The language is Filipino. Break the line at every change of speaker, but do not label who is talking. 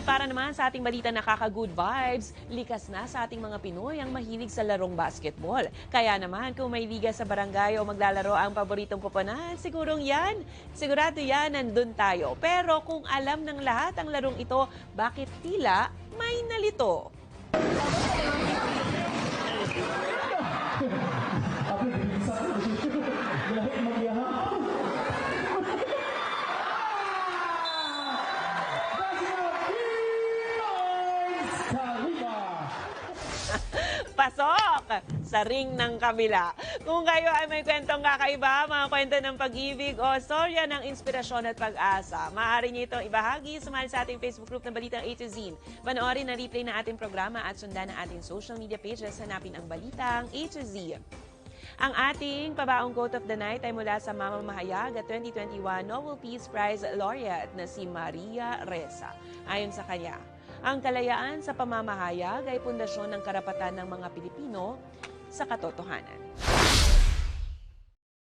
At para naman sa ating balita nakaka-good vibes, likas na sa ating mga Pinoy ang mahilig sa larong basketball. Kaya naman kung may liga sa barangay o maglalaro ang paboritong koponan, sigurong yan, sigurado yan, nandun tayo. Pero kung alam ng lahat ang larong ito, bakit tila may nalito? Pasok sa ring ng kabila. Kung kayo ay may kwentong kakaiba, mga kwento ng pag-ibig o storya ng inspirasyon at pag-asa, maaari niyo itong ibahagi. Sumali sa ating Facebook group ng Balitang A to Z. Panoorin na replay na ating programa at sundan ang ating social media pages. Hanapin ang Balitang A to Z. Ang ating pabaong quote of the night ay mula sa Mama Mahayag at 2021 Nobel Peace Prize laureate na si Maria Ressa. Ayon sa kanya, ang kalayaan sa pamamahayag ay pundasyon ng karapatan ng mga Pilipino sa katotohanan.